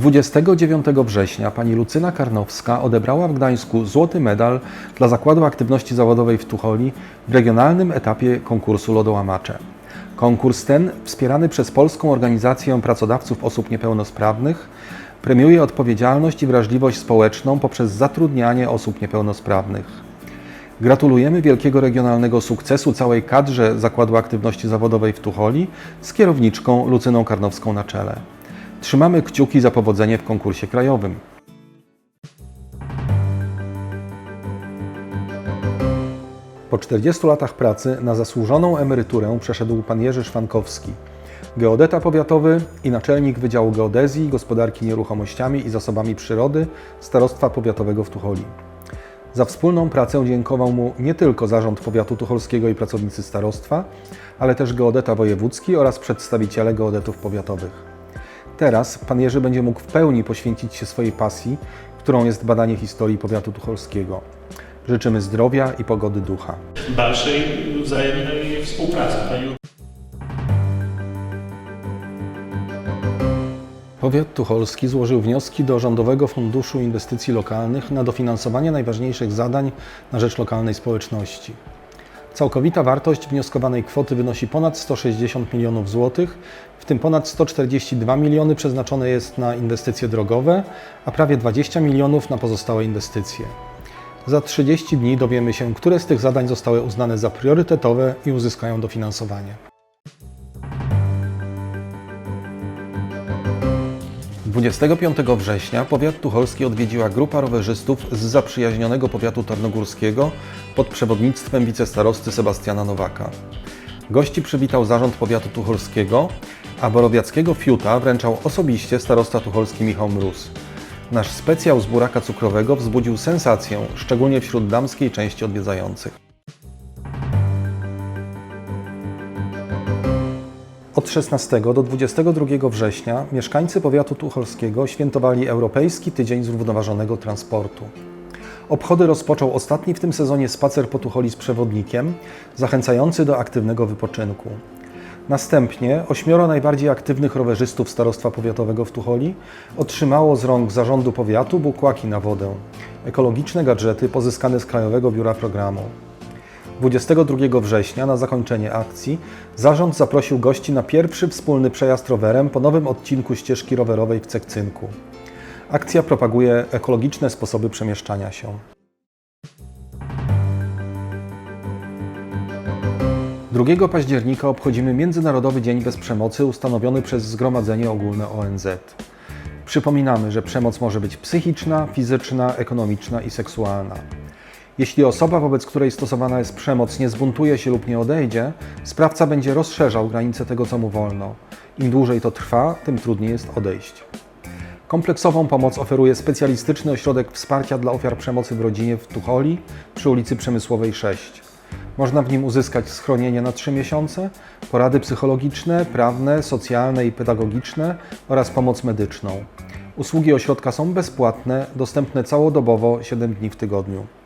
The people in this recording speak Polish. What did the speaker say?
29 września pani Lucyna Karnowska odebrała w Gdańsku złoty medal dla Zakładu Aktywności Zawodowej w Tucholi w regionalnym etapie konkursu Lodołamacze. Konkurs ten, wspierany przez Polską Organizację Pracodawców Osób Niepełnosprawnych, premiuje odpowiedzialność i wrażliwość społeczną poprzez zatrudnianie osób niepełnosprawnych. Gratulujemy wielkiego regionalnego sukcesu całej kadrze Zakładu Aktywności Zawodowej w Tucholi z kierowniczką Lucyną Karnowską na czele. Trzymamy kciuki za powodzenie w konkursie krajowym. Po 40 latach pracy na zasłużoną emeryturę przeszedł pan Jerzy Szwankowski, geodeta powiatowy i naczelnik Wydziału Geodezji, Gospodarki Nieruchomościami i Zasobami Przyrody Starostwa Powiatowego w Tucholi. Za wspólną pracę dziękował mu nie tylko Zarząd Powiatu Tucholskiego i pracownicy starostwa, ale też geodeta wojewódzki oraz przedstawiciele geodetów powiatowych. Teraz pan Jerzy będzie mógł w pełni poświęcić się swojej pasji, którą jest badanie historii powiatu tucholskiego. Życzymy zdrowia i pogody ducha. dalszej wzajemnej współpracy. Powiat tucholski złożył wnioski do Rządowego Funduszu Inwestycji Lokalnych na dofinansowanie najważniejszych zadań na rzecz lokalnej społeczności. Całkowita wartość wnioskowanej kwoty wynosi ponad 160 milionów złotych, w tym ponad 142 miliony przeznaczone jest na inwestycje drogowe, a prawie 20 milionów na pozostałe inwestycje. Za 30 dni dowiemy się, które z tych zadań zostały uznane za priorytetowe i uzyskają dofinansowanie. 25 września powiat tucholski odwiedziła grupa rowerzystów z zaprzyjaźnionego powiatu tarnogórskiego pod przewodnictwem wicestarosty Sebastiana Nowaka. Gości przywitał zarząd powiatu tucholskiego, a borowiackiego fiuta wręczał osobiście starosta tucholski Michał Mróz. Nasz specjał z buraka cukrowego wzbudził sensację, szczególnie wśród damskiej części odwiedzających. Od 16 do 22 września mieszkańcy powiatu tucholskiego świętowali Europejski Tydzień Zrównoważonego Transportu. Obchody rozpoczął ostatni w tym sezonie spacer po Tucholi z przewodnikiem, zachęcający do aktywnego wypoczynku. Następnie ośmioro najbardziej aktywnych rowerzystów Starostwa Powiatowego w Tucholi otrzymało z rąk zarządu powiatu bukłaki na wodę, ekologiczne gadżety pozyskane z Krajowego Biura Programu. 22 września na zakończenie akcji zarząd zaprosił gości na pierwszy wspólny przejazd rowerem po nowym odcinku ścieżki rowerowej w Cekcynku. Akcja propaguje ekologiczne sposoby przemieszczania się. 2 października obchodzimy Międzynarodowy Dzień Bez Przemocy ustanowiony przez Zgromadzenie Ogólne ONZ. Przypominamy, że przemoc może być psychiczna, fizyczna, ekonomiczna i seksualna. Jeśli osoba, wobec której stosowana jest przemoc, nie zbuntuje się lub nie odejdzie, sprawca będzie rozszerzał granice tego, co mu wolno. Im dłużej to trwa, tym trudniej jest odejść. Kompleksową pomoc oferuje specjalistyczny ośrodek wsparcia dla ofiar przemocy w rodzinie w Tucholi przy ulicy Przemysłowej 6. Można w nim uzyskać schronienie na 3 miesiące, porady psychologiczne, prawne, socjalne i pedagogiczne oraz pomoc medyczną. Usługi ośrodka są bezpłatne, dostępne całodobowo 7 dni w tygodniu.